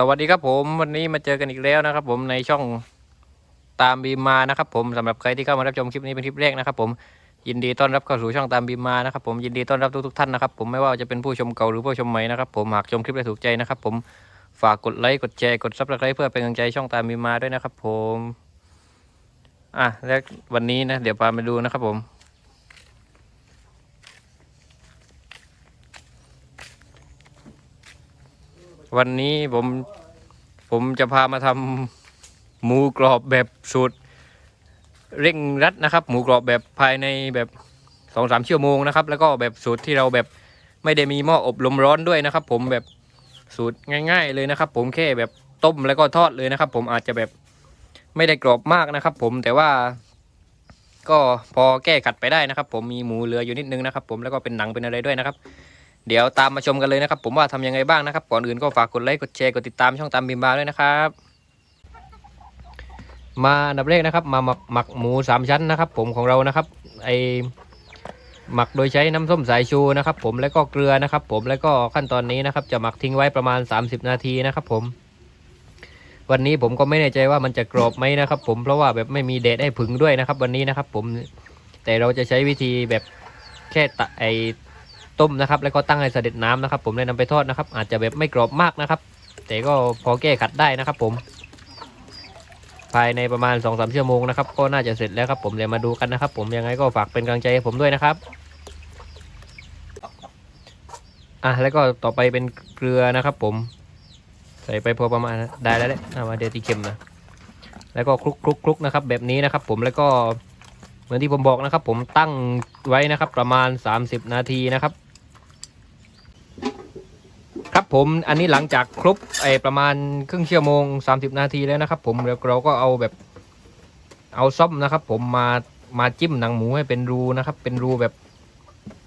สวัสดีครับผมวันนี้มาเจอกันอีกแล้วนะครับ ผมในช่องตามบีมานะครับผมสำหรับใครที่เข้ามารับชมคลิปนี้เป็นคลิปแรกนะครับ ผมยินดีต้อนรับเข้าสู่ช่องตามบีมานะครับผมยินดีต้อนรับทุกๆท่านนะครับ ผมไม่ว่าจะเป็นผู้ชมเก่าหรือผู้ชมใหม่นะครับผมหากชมคลิปแล้ถูกใจนะครับ ผมฝากกดไลค์กดแชร์กดซับสไครต์เพื่อเป็นกำลังใจช่องตามบีมมาด้วยนะครับ ผมอะและวันนี้นะเดี๋ยวพามาดูนะครับ ผม วันนี้ผมผมจะพามาทำหมูกรอบแบบสูตรเร่งรัดนะครับ หมูกรอบแบบภายในแบบสองสามชั่วโมงนะครับ แล้วก็แบบสูตรที่เราแบบไม่ได้มีหม้ออบลมร้อนด้วยนะครับ ผมแบบสูตรง่าย ๆ เลยนะครับ ผมแค่แบบต้มแล้วก็ทอดเลยนะครับ ผมอาจจะแบบไม่ได้กรอบมากนะครับ ผมแต่ว่า ก็พอแก้ขัดไปได้นะครับ ผมมีหมูเหลืออยู่นิดนึงนะครับ ผมแล้วก็เป็นหนังเป็นอะไรด้วยนะครับ เดี๋ยวตามมาชมกันเลยนะครับ ผมว่าทำยังไงบ้างนะครับ ก่อนอื่นก็ฝากกดไลค์กดแชร์กดติดตามช่องตามบิมบาด้วยนะครับ มาอันดับแรกนะครับ มาหมักหมักหมูสามชั้นนะครับ ผมของเรานะครับไอหมักโดยใช้น้ำส้มสายชูนะครับ ผมแล้วก็เกลือนะครับ ผมแล้วก็ขั้นตอนนี้นะครับ จะหมักทิ้งไว้ประมาณ 30 นาทีนะครับ ผม วันนี้ผมก็ไม่แน่ใจว่ามันจะกรอบไหมนะครับ ผมเพราะว่าแบบไม่มีแดดให้ผึ่งด้วยนะครับ วันนี้นะครับ ผมแต่เราจะใช้วิธีแบบแค่ตะไอ ต้มนะครับแล้วก็ตั้งให้เสด็จน้ำนะครับ ผมเลยนำไปทอดนะครับ อาจจะแบบไม่กรอบมากนะครับ แต่ก็พอแก้ขัดได้นะครับ ผมภายในประมาณ2อสชั่วโมงนะครับก็น่าจะเสร็จแล้วครับผมเดี๋ยวมาดูกันนะครับ ผมยังไงก็ฝากเป็นกำลังใจให้ผมด้วยนะครับอะแล้วก็ต่อไปเป็นเกลือนะครับ ผม ใส่ไปพอประมาณได้แล้วแหละเอามาเดี๋ยวตีเค็มนะแล้วก็คลุกคลุกคลุกนะครับ แบบนี้นะครับ ผมแล้วก็เหมือนที่ผมบอกนะครับ ผมตั้งไว้นะครับ ประมาณ 30 นาทีนะครับ ผมอันนี้หลังจากครบไอประมาณครึ่งชั่วโมง 30 นาทีแล้วนะครับ ผมแล้วเราก็เอาแบบเอาซ่อมนะครับ ผมมามาจิ้มหนังหมูให้เป็นรูนะครับ เป็นรูแบบ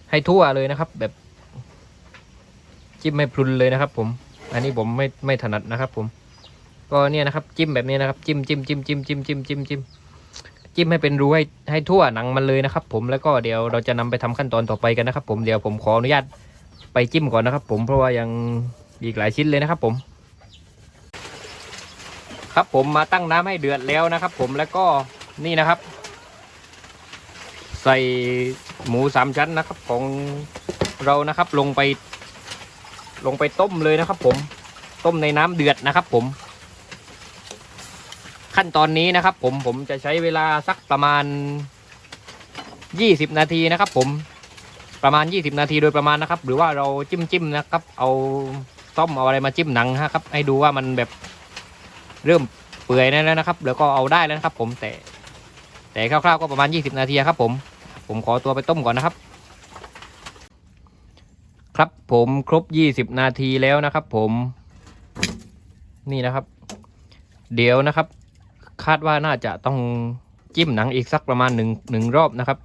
ให้ทั่วเลยนะครับ แบบจิ้มให้พรุนเลยนะครับ ผม อันนี้ผมไม่ไม่ถนัดนะครับ ผม ก็เนี่ยนะครับ จิ้มแบบนี้นะครับ จิ้มจิ้มจิ้มจิ้มจิ้มจิ้มจิ้มจิ้มจิ้มให้เป็นรูให้ให้ทั่วหนังมันเลยนะครับ ผมแล้วก็เดี๋ยวเราจะนำไปทำขั้นตอนต่อไปกันนะครับ ผมเดี๋ยวผมขออนุญาต ไปจิ้มก่อนนะครับ ผมเพราะว่ายังอีกหลายชิ้นเลยนะครับ ผม ครับผมมาตั้งน้ำให้เดือดแล้วนะครับ ผมแล้วก็นี่นะครับ ใส่หมูสามชั้นนะครับ ของเรานะครับ ลงไป ลงไปต้มเลยนะครับ ผม ต้มในน้ำเดือดนะครับ ผม ขั้นตอนนี้นะครับ ผมผมจะใช้เวลาสักประมาณ 20 นาทีนะครับ ผม ประมาณ 20 นาทีโดยประมาณนะครับ หรือว่าเราจิ้มจิ้มนะครับ เอาต้มเอาอะไรมาจิ้มหนังฮะครับ ให้ดูว่ามันแบบเริ่มเปื่อยแล้วนะครับ แล้วก็เอาได้แล้วนะครับ ผมแต่ แต่คร่าวๆก็ประมาณ 20 นาทีครับ ผม ผมขอตัวไปต้มก่อนนะครับ ครับผมครบ 20 นาทีแล้วนะครับ ผมนี่นะครับ เดี๋ยวนะครับ คาดว่าน่าจะต้องจิ้มหนังอีกสักประมาณหนึ่งหนึ่งรอบนะครับ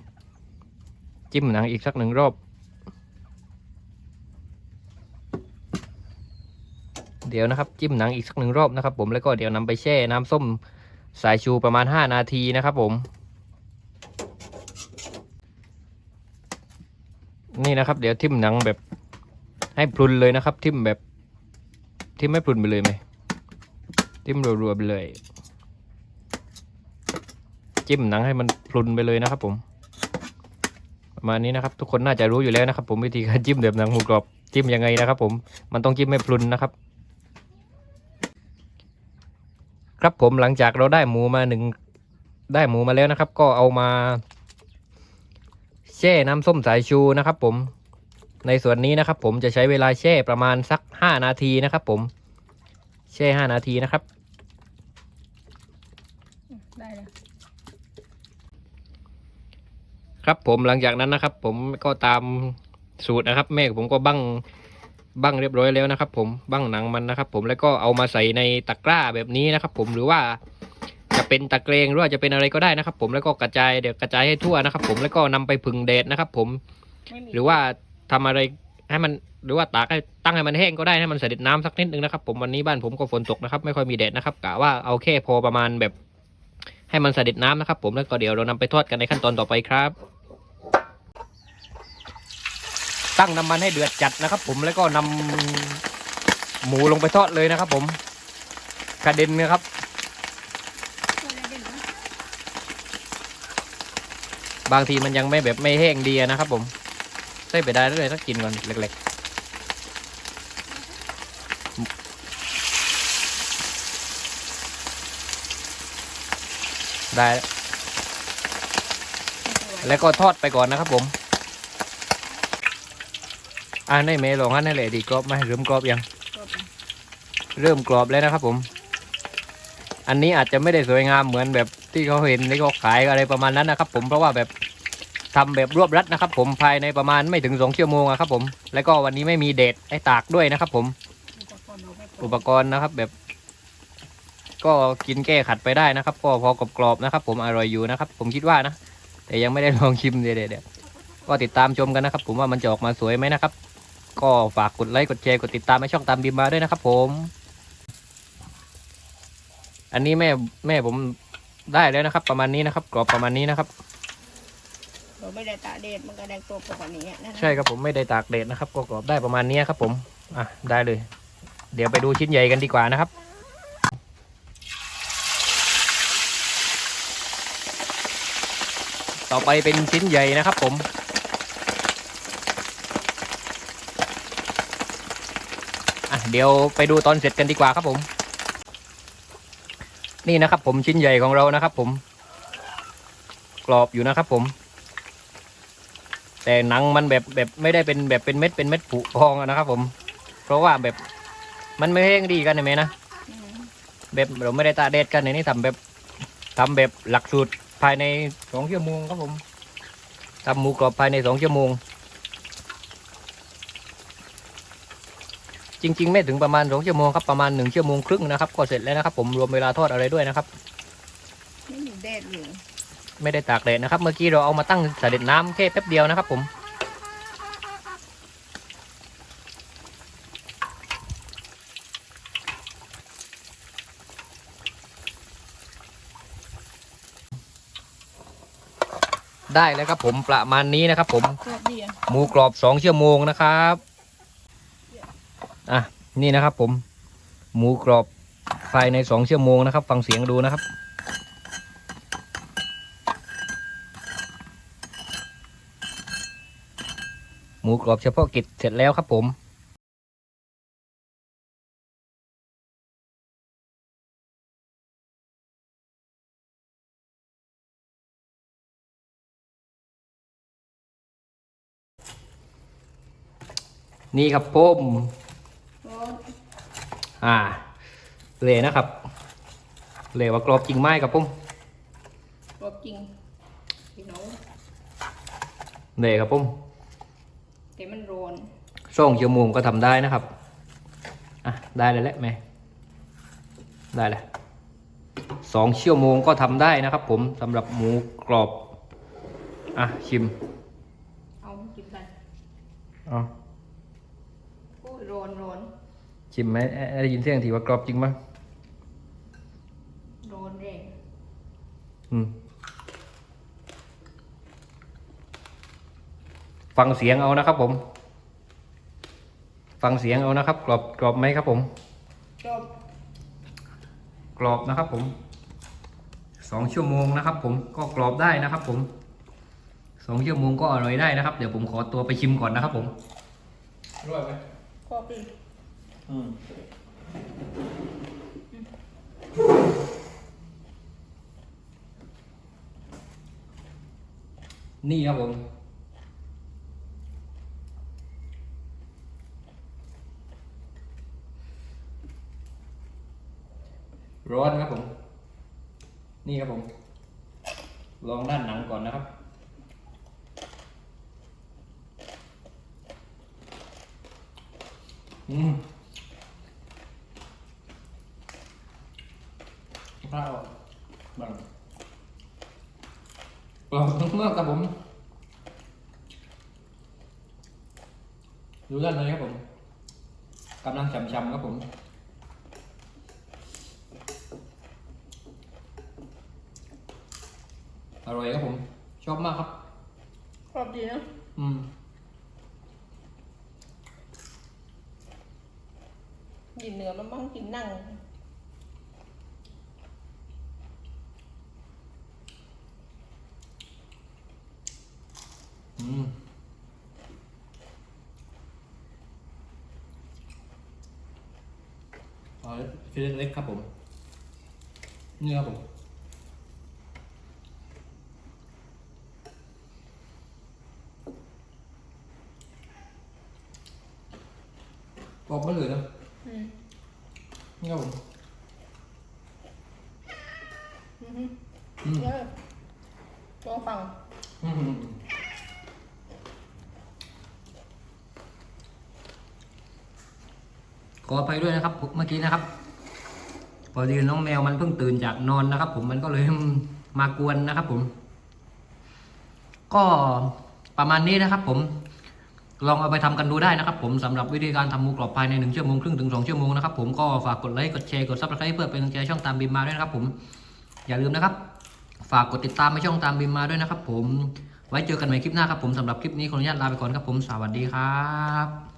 จิ้มหนังอีกสักหนึ่งรอบ เดี๋ยวนะครับจิ้มหนังอีกสักหนึ่งรอบนะครับ ผมแล้วก็เดี๋ยวนำไปแช่น้ำส้มสายชูประมาณ 5 นาทีนะครับผม นี่นะครับเดี๋ยวทิ่มหนังแบบให้พรุนเลยนะครับ ทิ่มแบบทิ่มไม่พรุนไปเลยไหมทิ่มรัวๆไปเลย จิ้มหนังให้มันพลุนไปเลยนะครับผม ประมาณนี้นะครับ ทุกคนน่าจะรู้อยู่แล้วนะครับ ผมวิธีการจิ้มแบบหนังหมูกรอบจิ้มยังไงนะครับ ผมมันต้องจิ้มให้พลุนนะครับ ครับผมหลังจากเราได้หมูมาหนึ่งได้หมูมาแล้วนะครับ ก็เอามาแช่น้ำส้มสายชูนะครับ ผมในส่วนนี้นะครับ ผมจะใช้เวลาแช่ประมาณสักห้านาทีนะครับ ผมแช่ห้านาทีนะครับ ได้แล้ว ครับผมหลังจากนั้นนะครับ ผมก็ตามสูตรนะครับ แม่ผมก็บั้งบั้งเรียบร้อยแล้วนะครับ ผมบั้งหนังมันนะครับ ผมแล้วก็เอามาใส่ในตะกร้าแบบนี้นะครับ ผมหรือว่าจะเป็นตะเกรงหรือว่าจะเป็นอะไรก็ได้นะครับ ผมแล้วก็กระจายเดี๋ยวกระจายให้ทั่วนะครับ ผมแล้วก็นำไปผึ่งแดดนะครับ ผมไม่มีหรือว่าทำอะไรให้มันหรือว่าตากให้ตั้งให้มันแห้งก็ได้ให้มันเสด็จน้ำสักนิดนึงนะครับ ผมวันนี้บ้านผมก็ฝนตกนะครับ ไม่ค่อยมีแดดนะครับกะว่าเอาแค่พอประมาณแบบ ให้มันเสด็จน้ำนะครับ ผมแล้วก็เดี๋ยวเรานำไปทอดกันในขั้นตอนต่อไปครับ ตั้งน้ำมันให้เดือดจัดนะครับ ผมแล้วก็นำหมูลงไปทอดเลยนะครับ ผมกระเด็นนะครับบางทีมันยังไม่แบบไม่แห้งดีนะครับ ผมใส่ไปได้เลยถ้ากินก่อนเล็กๆ ได้ แล้วแล้วก็ทอดไปก่อนนะครับผม อ่าในเมลองอันนั่นแหละดีกรอบไหมเริ่มกรอบยังเริ่มกรอบแล้วนะครับผม อันนี้อาจจะไม่ได้สวยงามเหมือนแบบที่เขาเห็นที่เขาขายอะไรประมาณนั้นนะครับ ผมเพราะว่าแบบทำแบบรวบรัดนะครับ ผมภายในประมาณไม่ถึงสองชั่วโมงอะครับ ผม แล้วก็วันนี้ไม่มีเดทให้ตากด้วยนะครับ ผม อุปกรณ์นะครับแบบ ก็กินแก้ขัดไปได้นะครับ ก็พอกรอบๆนะครับ ผมอร่อยอยู่นะครับ ผมคิดว่านะ แต่ยังไม่ได้ลองชิมเดี๋ยวเดี๋ยวก็ติดตามชมกันนะครับ ผมว่ามันจะออกมาสวยไหมนะครับ ก็ฝากกดไลค์กดแชร์กดติดตามให้ช่องตามบิมมาด้วยนะครับผม อันนี้แม่แม่ผมได้แล้วนะครับ ประมาณนี้นะครับ กรอบประมาณนี้นะครับ เราไม่ได้ตากแดดมันก็ได้กรอบกว่านี้นะใช่ครับผมไม่ได้ตากแดดนะครับก็กรอบได้ประมาณนี้ครับ ผมอะได้เลย เดี๋ยวไปดูชิ้นใหญ่กันดีกว่านะครับต่อไปเป็นชิ้นใหญ่นะครับผม อะ เดี๋ยวไปดูตอนเสร็จกันดีกว่าครับผม นี่นะครับ ผมชิ้นใหญ่ของเรานะครับ ผม กรอบอยู่นะครับ ผม แต่หนังมันแบบแบบไม่ได้เป็นแบบเป็นเม็ดเป็นเม็ดผุพองนะครับ ผม เพราะว่าแบบมันไม่แห้งดีกันเห็นไหมนะแบบเราไม่ได้ตากแดดกันในนี้ทำแบบทำแบบหลักสูตรภายในสองชั่วโมงครับผมทำหมูกรอบภายในสองชั่วโมง จริง ๆ ไม่ถึงประมาณสองชั่วโมงครับประมาณหนึ่งชั่วโมงครึ่งนะครับก็เสร็จแล้วนะครับ ผมรวมเวลาทอดอะไรด้วยนะครับ ไม่มีแดดเลยไม่ได้ตากแดดนะครับ เมื่อกี้เราเอามาตั้งเสด็จน้ำแค่แป๊บเดียวนะครับ ผมได้แล้วครับผมประมาณนี้นะครับ ผมกรอบดีอะหมูกรอบสองชั่วโมงนะครับอะ นี่นะครับผม หมูกรอบภายในสองชั่วโมงนะครับ ฟังเสียงดูนะครับ หมูกรอบเฉพาะกิจเสร็จแล้วครับผมนี่ครับผม อ่าเลยนะครับเลยว่ากรอบจริงไหมครับผมกรอบจริงพี่น้องเลยครับผมแต่มันร้อนสองชั่วโมงก็ทำได้นะครับอะได้เลยแหละแม่ได้เลยสองชั่วโมงก็ทำได้นะครับ ผมสำหรับหมูกรอบอะชิมเอากินกันเอ๋อโอ้ยร้อนร้อน ชิมไหมเอ๊ะได้ยินเสียงทีว่ากรอบจริงไหมร้อนแรงอืมฟังเสียงเอานะครับผม ฟังเสียงเอานะครับ กรอบกรอบไหมครับผมกรอบกรอบนะครับผมสองชั่วโมงนะครับ ผมก็กรอบได้นะครับ ผมสองชั่วโมงก็อร่อยได้นะครับ เดี๋ยวผมขอตัวไปชิมก่อนนะครับผม อร่อยไหม กรอบดีอืม นี่ครับผม ร้อนครับผม นี่ครับผม ลองด้านหนังก่อนนะครับอืมข้าวบัง กรอบมากครับผมดูด้านในครับผมกำลังฉ่ำๆครับผมอร่อยครับผม ชอบมากครับกรอบดีนะอืมกินเนื้อมันบ้างกินนั่ง มอ๋อฟิลเล็กครับผม นี่ครับผมกรอบมาเลยนะอืมนี่ครับผมอือฮึอืมเออลองฟัง อืม ขออภัยด้วยนะครับผมเมื่อกี้นะครับ พอดีน้องแมวมันเพิ่งตื่นจากนอนนะครับ ผมมันก็เลยมากวนนะครับ ผม ก็ประมาณนี้นะครับ ผมลองเอาไปทำกันดูได้นะครับผมสำหรับวิธีการทำหมูกรอบภายในหนึ่งชั่วโมงครึ่งถึงสองชั่วโมงนะครับผมก็ฝากกดไลค์กดแชร์กดซับสไครต์เพื่อเป็นกำลังใจช่องตามบิมมาด้วยนะครับผมอย่าลืมนะครับ ฝากกดติดตามไปช่องตามบิมมาด้วยนะครับ ผมไว้เจอกันใหม่คลิปหน้าครับผมสำหรับคลิปนี้ขออนุญาตลาไปก่อนครับผมสวัสดีครับ